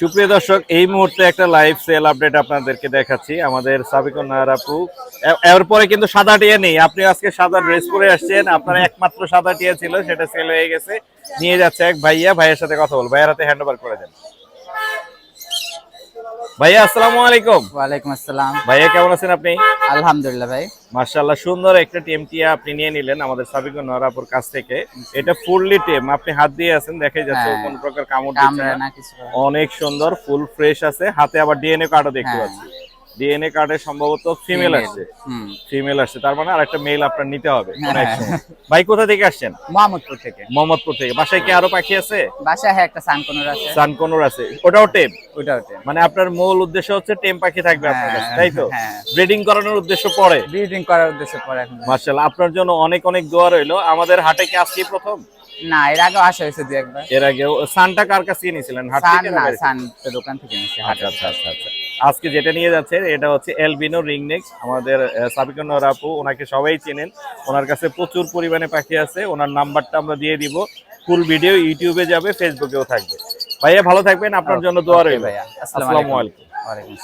সুপ্রিয় দর্শক, এই মুহূর্তে একটা লাইভ সেল আপডেট আপনাদেরকে দেখাচ্ছি। আমাদের সাবিকুন নাহার আপু এরপরে কিন্তু সাদা টিয়া নেই। আপনি আজকে সাদা ড্রেস পরে আসছেন। আপনার একমাত্র সাদা টিয়া ছিল, সেটা সেল হয়ে গেছে। নিয়ে যাচ্ছে এক ভাইয়া। ভাইয়ের সাথে কথা বল ভাইয়ের হাতে হ্যান্ড ওভার করে ভাইয়া আসসালামু আলাইকুম। ওয়ালাইকুম আসসালাম। ভাইয়া কেমন আছেন আপনি? আলহামদুলিল্লাহ ভাই। মাশাআল্লাহ সুন্দর একটা টেম টিয়া আপনি নিয়ে নিলেন আমাদের সাবিকুন নরাপুর কাছ থেকে। এটা ফুললি টেম আপনি হাত দিয়ে আছেন দেখাই যাচ্ছে হ্যাঁ। কোন প্রকার কামড় দিচ্ছে না। অনেক সুন্দর ফুল ফ্রেশ আছে হাতে আবার ডিএনএ কার্ডও দেখতে হ্যাঁ। পাচ্ছি। ডিএনএ কার্ডে সম্ভবত ফিমেল আসছে। ফিমেল আসছে তার মানে আরেকটা মেল আপনার নিতে হবে। এক হ্যাঁ। সময়। ভাই কোথা থেকে আসছেন? মোহাম্মদপুর থেকে। মোহাম্মদপুর থেকে। বাসায় কি আরও পাখি আছে? বাসায় হ্যাঁ একটা সানকনুর আছে। সানকনুর আছে। ওটাও টেম? ওইটা ওটা মানে আপনার মূল উদ্দেশ্য হচ্ছে টেম পাখি থাকবে আপনার কাছে তাই তো? হ্যাঁ। ব্রিডিং করানোর উদ্দেশ্য পরে? ব্রিডিং করার উদ্দেশ্যে পরে এখন। মার্শাল্লাহ আপনার জন্য অনেক অনেক দোয়া রইল। আমাদের হাটে কি আজকে প্রথম? না এর আগে আসা হয়েছে দু একবার। এর আগে সানটা কার কাছে নিয়েছিলেন হাট থেকে না? সান দোকান থেকে নিয়েছে আচ্ছা আচ্ছা আচ্ছা আচ্ছা। আজকে যেটা নিয়ে যাচ্ছে এটা হচ্ছে এলবিনো রিংনেক আমাদের সাবিকুন্নর আপু ওনাকে সবাই চেনেন। ওনার কাছে প্রচুর পরিমাণে পাখি আছে। ওনার নাম্বারটা আমরা দিয়ে দিব। ফুল ভিডিও ইউটিউবে যাবে ফেসবুকেও থাকবে। ভাইয়া ভালো থাকবেন। আপনার জন্য দোয়া রইল। ভাইয়া। আসসালামু আলাইকুম।